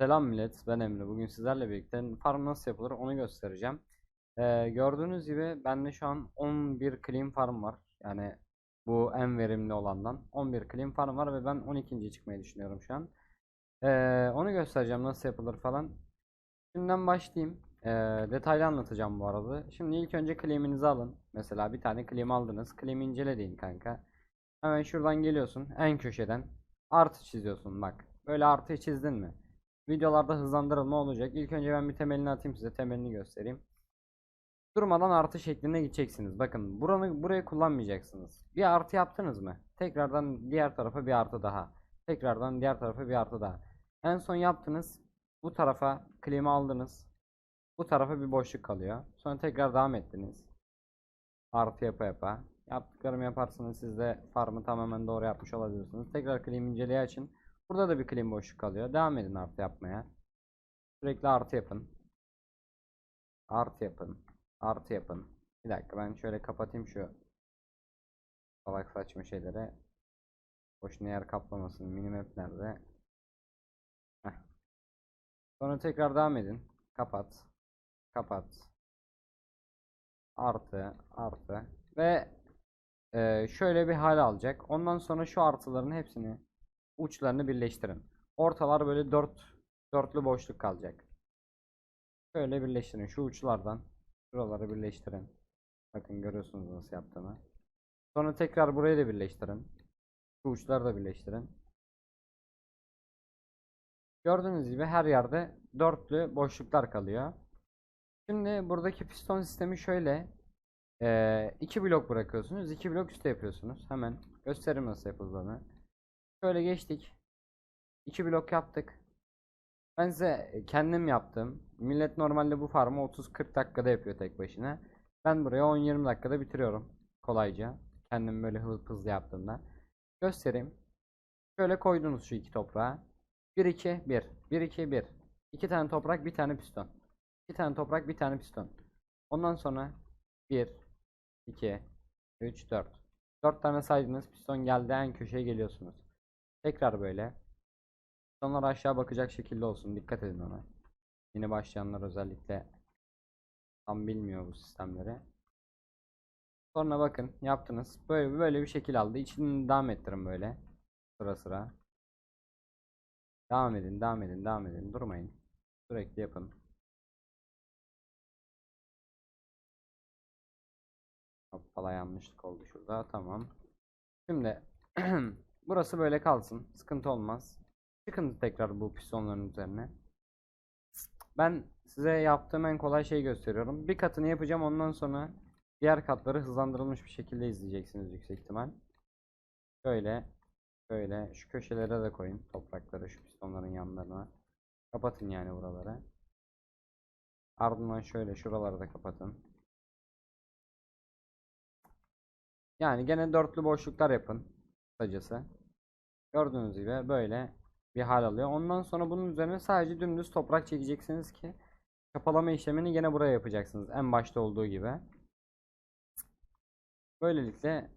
Selam millet, ben Emre. Bugün sizlerle birlikte farm nasıl yapılır onu göstereceğim. Ee, gördüğünüz gibi bende şu an 11 clean farm var. Yani bu en verimli olandan 11 clean farm var ve ben 12. çıkmayı düşünüyorum şu an. Ee, onu göstereceğim nasıl yapılır falan. Şimdiden başlayayım. Ee, detaylı anlatacağım bu arada. Şimdi ilk önce claim'inizi alın. Mesela bir tane claim aldınız. Claim'i incele deyin kanka. Hemen şuradan geliyorsun en köşeden artı çiziyorsun bak. Böyle artı çizdin mi? Videolarda hızlandırılma olacak. İlk önce ben bir temelini atayım size. Temelini göstereyim. Durmadan artı şeklinde gideceksiniz. Bakın buranı buraya kullanmayacaksınız. Bir artı yaptınız mı? Tekrardan diğer tarafa bir artı daha. Tekrardan diğer tarafa bir artı daha. En son yaptınız. Bu tarafa klima aldınız. Bu tarafa bir boşluk kalıyor. Sonra tekrar devam ettiniz. Artı yapa yapa. Yaptıklarımı yaparsanız siz de farmı tamamen doğru yapmış olabilirsiniz. Tekrar klima inceleye açın. Burada da bir clean boşluk kalıyor. Devam edin artı yapmaya. Sürekli artı yapın. Artı yapın. Artı yapın. Bir dakika ben şöyle kapatayım şu salak saçma şeylere. Boşuna yer kaplamasın. Minimap nerede? Heh. Sonra tekrar devam edin. Kapat. Kapat. Artı. Artı. Ve e, şöyle bir hal alacak. Ondan sonra şu artıların hepsini uçlarını birleştirin. Ortalar böyle dört dörtlü boşluk kalacak. Şöyle birleştirin. Şu uçlardan şuraları birleştirin. Bakın görüyorsunuz nasıl yaptığımı. Sonra tekrar burayı da birleştirin. Şu uçları da birleştirin. Gördüğünüz gibi her yerde dörtlü boşluklar kalıyor. Şimdi buradaki piston sistemi şöyle. Ee, iki blok bırakıyorsunuz. iki blok üstte yapıyorsunuz. Hemen göstereyim nasıl yapıldığını. Şöyle geçtik. 2 blok yaptık. Ben size kendim yaptım. Millet normalde bu farmı 30-40 dakikada yapıyor tek başına. Ben buraya 10-20 dakikada bitiriyorum. Kolayca. Kendim böyle hızlı hızlı yaptığımda. Göstereyim. Şöyle koydunuz şu iki toprağa. 1-2-1. 1-2-1. 2 tane toprak, bir tane piston. 2 tane toprak, bir tane piston. Ondan sonra 1, 2, 3, 4. 4 tane saydınız. Piston geldi en köşeye geliyorsunuz. Tekrar böyle. Sonra aşağı bakacak şekilde olsun. Dikkat edin ona. Yeni başlayanlar özellikle tam bilmiyor bu sistemleri. Sonra bakın yaptınız. Böyle böyle bir şekil aldı. İçini devam ettirin böyle. Sıra sıra. Devam edin, devam edin, devam edin. Durmayın. Sürekli yapın. Hoppala yanlışlık oldu şurada. Tamam. Şimdi Burası böyle kalsın. Sıkıntı olmaz. Çıkın tekrar bu pistonların üzerine. Ben size yaptığım en kolay şeyi gösteriyorum. Bir katını yapacağım ondan sonra diğer katları hızlandırılmış bir şekilde izleyeceksiniz yüksek ihtimal. Şöyle şöyle şu köşelere de koyun toprakları şu pistonların yanlarına. Kapatın yani buraları. Ardından şöyle şuraları da kapatın. Yani gene dörtlü boşluklar yapın kısacası. Gördüğünüz gibi böyle bir hal alıyor. Ondan sonra bunun üzerine sadece dümdüz toprak çekeceksiniz ki çapalama işlemini yine buraya yapacaksınız. En başta olduğu gibi. Böylelikle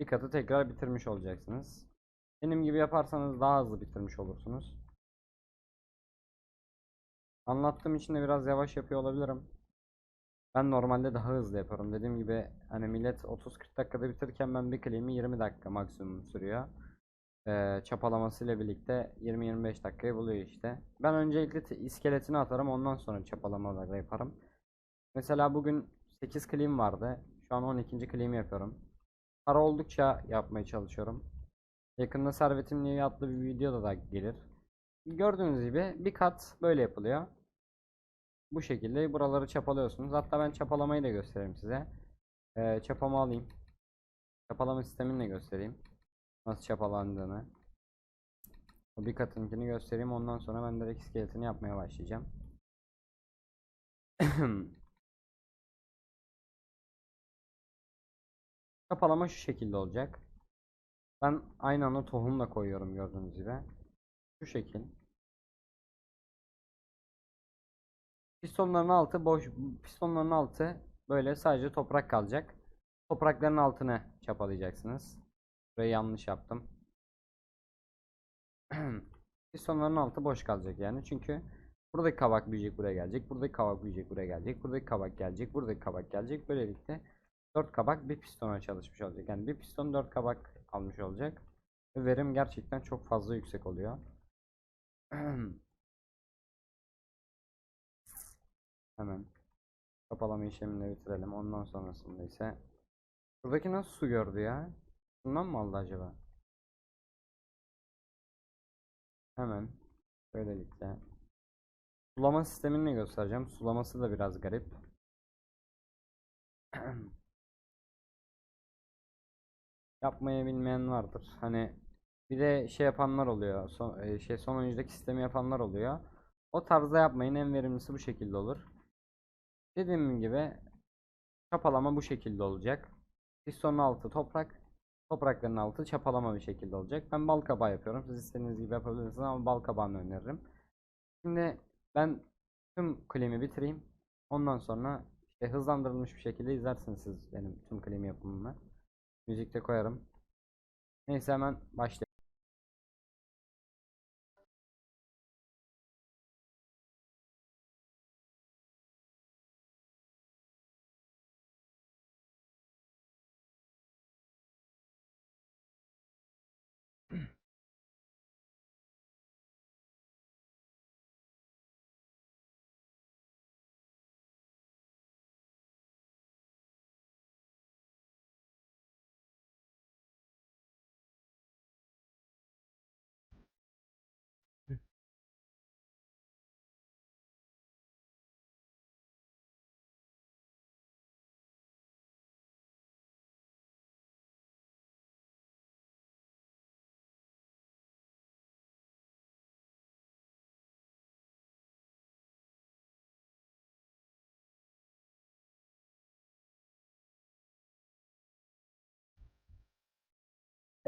bir katı tekrar bitirmiş olacaksınız. Benim gibi yaparsanız daha hızlı bitirmiş olursunuz. Anlattığım için de biraz yavaş yapıyor olabilirim. Ben normalde daha hızlı yaparım. Dediğim gibi hani millet 30-40 dakikada bitirirken ben bir claim'i 20 dakika maksimum sürüyor. Ee, çapalamasıyla birlikte 20-25 dakikayı buluyor işte. Ben öncelikle iskeletini atarım ondan sonra çapalamaları yaparım. Mesela bugün 8 claim vardı. Şu an 12. claim yapıyorum. Para oldukça yapmaya çalışıyorum. Yakında Servetimli adlı bir videoda da gelir. Gördüğünüz gibi bir kat böyle yapılıyor. Bu şekilde buraları çapalıyorsunuz. Hatta ben çapalamayı da göstereyim size. Ee, çapamı alayım. Çapalama sistemini de göstereyim. Nasıl çapalandığını. O bir katınkini göstereyim. Ondan sonra ben direkt iskeletini yapmaya başlayacağım. Çapalama şu şekilde olacak. Ben aynı anda tohum da koyuyorum gördüğünüz gibi. Şu şekil. Pistonların altı boş pistonların altı böyle sadece toprak kalacak. Toprakların altını çapalayacaksınız. Burayı yanlış yaptım. Pistonların altı boş kalacak yani. Çünkü buradaki kabak büyüyecek buraya gelecek. Buradaki kabak büyüyecek buraya gelecek. Buradaki kabak gelecek. Buradaki kabak gelecek. Böylelikle 4 kabak bir pistona çalışmış olacak. Yani bir piston 4 kabak almış olacak. Ve verim gerçekten çok fazla yüksek oluyor. Hemen kapalama işlemini bitirelim. Ondan sonrasında ise Buradaki nasıl su gördü ya? Bundan mı aldı acaba? Hemen böylelikle sulama sistemini göstereceğim. Sulaması da biraz garip. Yapmayı bilmeyen vardır. Hani bir de şey yapanlar oluyor. Son, e, şey son oyuncudaki sistemi yapanlar oluyor. O tarzda yapmayın. En verimlisi bu şekilde olur. Dediğim gibi çapalama bu şekilde olacak. Pistonun altı toprak. Toprakların altı çapalama bir şekilde olacak. Ben bal kabağı yapıyorum. Siz istediğiniz gibi yapabilirsiniz ama bal kabağını öneririm. Şimdi ben tüm klimi bitireyim. Ondan sonra işte hızlandırılmış bir şekilde izlersiniz siz benim tüm klimi yapımımı. Müzikte koyarım. Neyse hemen başlayalım.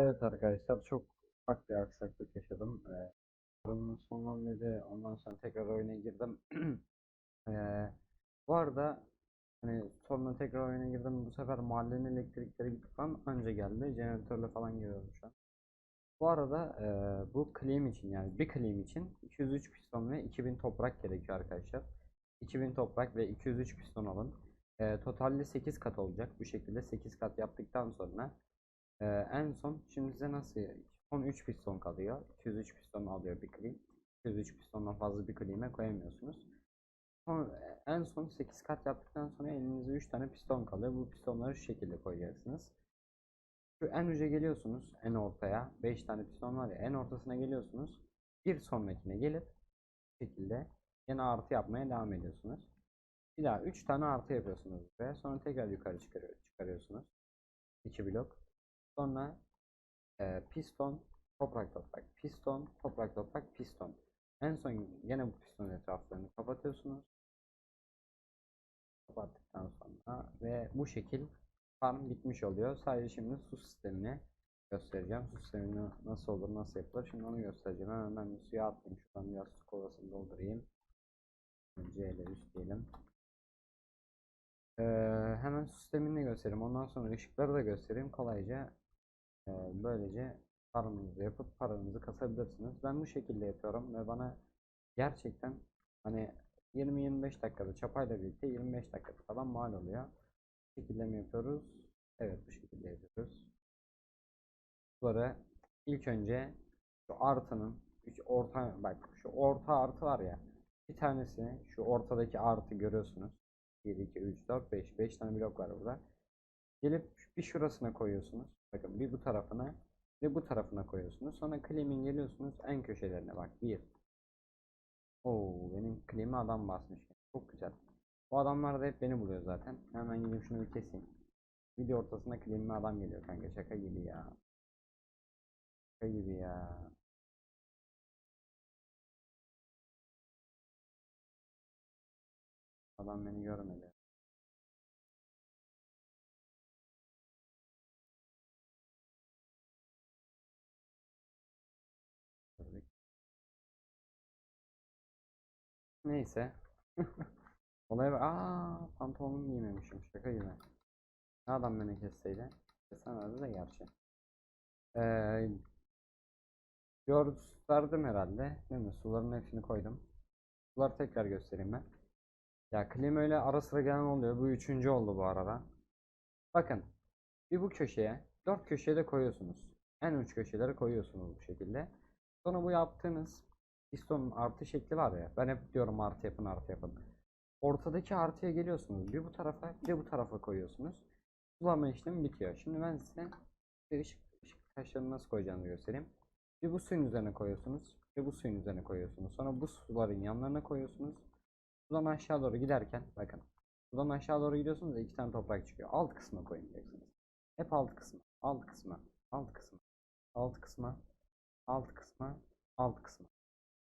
Evet arkadaşlar çok ufak bir aksaklık yaşadım. Ee, sorunun sonlandı ondan sonra tekrar oyuna girdim. Ee, bu arada hani sonra tekrar oyuna girdim bu sefer mahallenin elektrikleri gitti falan anca geldi. Jeneratörle falan geliyorum şu an. Bu arada e, bu claim için yani bir claim için 203 piston ve 2000 toprak gerekiyor arkadaşlar. 2000 toprak ve 203 piston alın. E, totalde 8 kat olacak. Bu şekilde 8 kat yaptıktan sonra ee, en son şimdi size nasıl son 3 piston kalıyor. 203 piston alıyor bir clean. 203 pistondan fazla bir clean'e koyamıyorsunuz. Son, en son 8 kat yaptıktan sonra elinizde 3 tane piston kalıyor. Bu pistonları şu şekilde koyacaksınız. Şu en uca geliyorsunuz en ortaya. 5 tane piston var ya en ortasına geliyorsunuz. Bir sonrakine gelip bu şekilde yine artı yapmaya devam ediyorsunuz. Bir daha 3 tane artı yapıyorsunuz ve sonra tekrar yukarı çıkarıyor, çıkarıyorsunuz. 2 blok. Sonra e, piston, toprak toprak, piston, toprak toprak, piston. En son yine bu piston etraflarını kapatıyorsunuz. Kapattıktan sonra ve bu şekil farm bitmiş oluyor. Sadece şimdi su sistemini göstereceğim. Su sistemini nasıl olur, nasıl yapılır. Şimdi onu göstereceğim. Hemen ben bir suya atlayayım. Şuradan biraz su kovasını doldurayım. C ile üst diyelim. Ee, hemen su sistemini göstereyim. Ondan sonra ışıkları da göstereyim. Kolayca böylece farmınızı yapıp paranızı kasabilirsiniz. Ben bu şekilde yapıyorum ve bana gerçekten hani 20-25 dakikada çapayla birlikte 25 dakikada falan mal oluyor. Bu şekilde mi yapıyoruz? Evet bu şekilde yapıyoruz. Bunları ilk önce şu artının şu orta bak şu orta artı var ya bir tanesi şu ortadaki artı görüyorsunuz. 1, 2, 3, 4, 5. 5 tane blok var burada. Gelip bir şurasına koyuyorsunuz. Bakın bir bu tarafına ve bu tarafına koyuyorsunuz. Sonra claim'in geliyorsunuz en köşelerine bak. 1. Oo benim claim'e adam basmış. Çok güzel. Bu adamlar da hep beni buluyor zaten. Hemen gidip şunu bir keseyim. Video ortasında claim'e adam geliyor kanka. Şaka gibi ya. Şaka gibi ya. Adam beni görmedi. Neyse. Olaya bak. Aa, pantolonumu giymemişim. Şaka gibi. Ne adam beni kesseydi. Öyle de gerçi. Ee, Gösterdim herhalde. Değil mi? Suların hepsini koydum. Suları tekrar göstereyim ben. Ya klima öyle ara sıra gelen oluyor. Bu üçüncü oldu bu arada. Bakın. Bir bu köşeye. Dört köşeye de koyuyorsunuz. En uç köşelere koyuyorsunuz bu şekilde. Sonra bu yaptığınız pistonun artı şekli var ya. Ben hep diyorum artı yapın artı yapın. Ortadaki artıya geliyorsunuz. Bir bu tarafa bir de bu tarafa koyuyorsunuz. Sulama işlemi bitiyor. Şimdi ben size bir ışık, ışık taşlarını nasıl koyacağını göstereyim. Bir bu suyun üzerine koyuyorsunuz. Bir bu suyun üzerine koyuyorsunuz. Sonra bu suların yanlarına koyuyorsunuz. Buradan aşağı doğru giderken bakın. Buradan aşağı doğru gidiyorsunuz iki tane toprak çıkıyor. Alt kısmına koyacaksınız. Hep alt kısmı. Alt kısmı. Alt kısmı. Alt kısmı. Alt kısmı. Alt kısmı.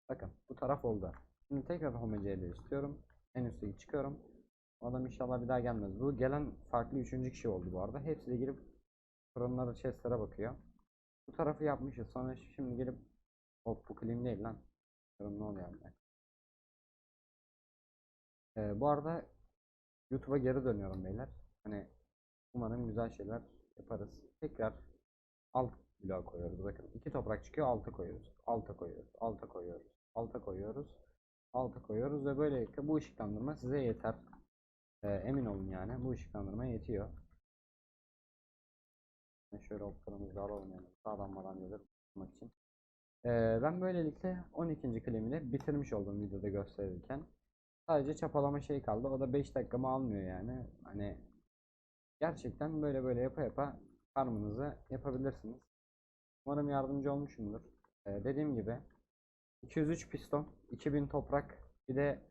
Bakın bu taraf oldu. Şimdi tekrar homojeneyi istiyorum. En üstteki çıkıyorum. O adam inşallah bir daha gelmez. Bu gelen farklı üçüncü kişi oldu bu arada. Hepsi de girip fırınlara, chestlere bakıyor. Bu tarafı yapmışız. Sonra şimdi gelip hop bu clean değil lan. Diyorum, ne oluyor yani? Ee, bu arada YouTube'a geri dönüyorum beyler. Hani umarım güzel şeyler yaparız. Tekrar alt bloğa koyuyoruz. Bakın iki toprak çıkıyor alta koyuyoruz. Alta koyuyoruz. Alta koyuyoruz. Alta koyuyoruz. Alta koyuyoruz ve böylelikle bu ışıklandırma size yeter. Ee, emin olun yani bu ışıklandırma yetiyor. Şöyle oklarımızı alalım yani sağdan madan gelir tutmak için. Ee, ben böylelikle 12. klimi de bitirmiş oldum videoda gösterirken. Sadece çapalama şey kaldı. O da 5 dakikamı almıyor yani. Hani gerçekten böyle böyle yapa yapa farmınızı yapabilirsiniz. Umarım yardımcı olmuşumdur. Ee, dediğim gibi 203 piston, 2000 toprak, bir de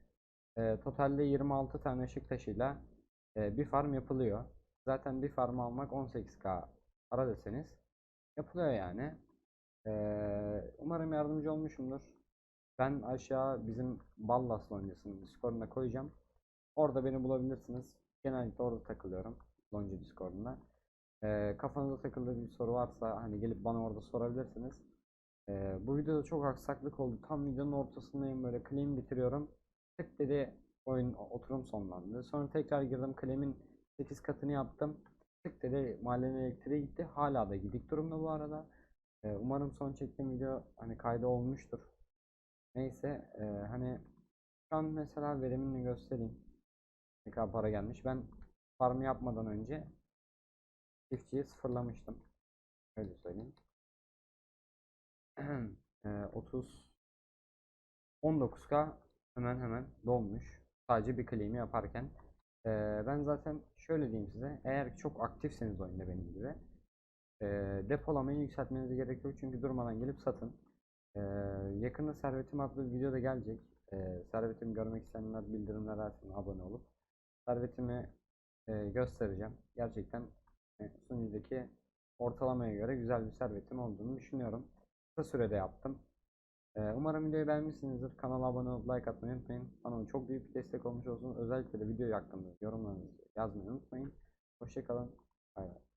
e, totalde 26 tane ışık taşıyla e, bir farm yapılıyor. Zaten bir farm almak 18k para deseniz yapılıyor yani. Ee, umarım yardımcı olmuşumdur. Ben aşağı bizim Ballas loncasının Discord'una koyacağım. Orada beni bulabilirsiniz. Genellikle orada takılıyorum. Lonca Discord'una. Ee, kafanıza takıldığı bir soru varsa hani gelip bana orada sorabilirsiniz. Ee, bu videoda çok aksaklık oldu. Tam videonun ortasındayım böyle claim bitiriyorum. Tık dedi oyun oturum sonlandı. Sonra tekrar girdim claim'in 8 katını yaptım. Tık dedi mahallenin elektriği gitti. Hala da gidik durumda bu arada. Ee, umarım son çektiğim video hani kayda olmuştur. Neyse e, hani şu an mesela verimini göstereyim. Ne kadar para gelmiş. Ben farm yapmadan önce çiftçiyi sıfırlamıştım. Öyle söyleyeyim. E, 30 19k hemen hemen dolmuş. Sadece bir claim'i yaparken. E, ben zaten şöyle diyeyim size. Eğer çok aktifseniz oyunda benim gibi e, depolamayı yükseltmeniz gerekiyor. Çünkü durmadan gelip satın. Ee, yakında Servetim adlı bir video da gelecek. Ee, servetimi görmek isteyenler bildirimler açsın, abone olup. Servetimi e, göstereceğim. Gerçekten e, sunucudaki ortalamaya göre güzel bir servetim olduğunu düşünüyorum. Kısa sürede yaptım. Ee, umarım videoyu beğenmişsinizdir. Kanala abone olup like atmayı unutmayın. Bana çok büyük bir destek olmuş olsun. Özellikle de video hakkında yorumlarınızı yazmayı unutmayın. Hoşçakalın. Bay bay.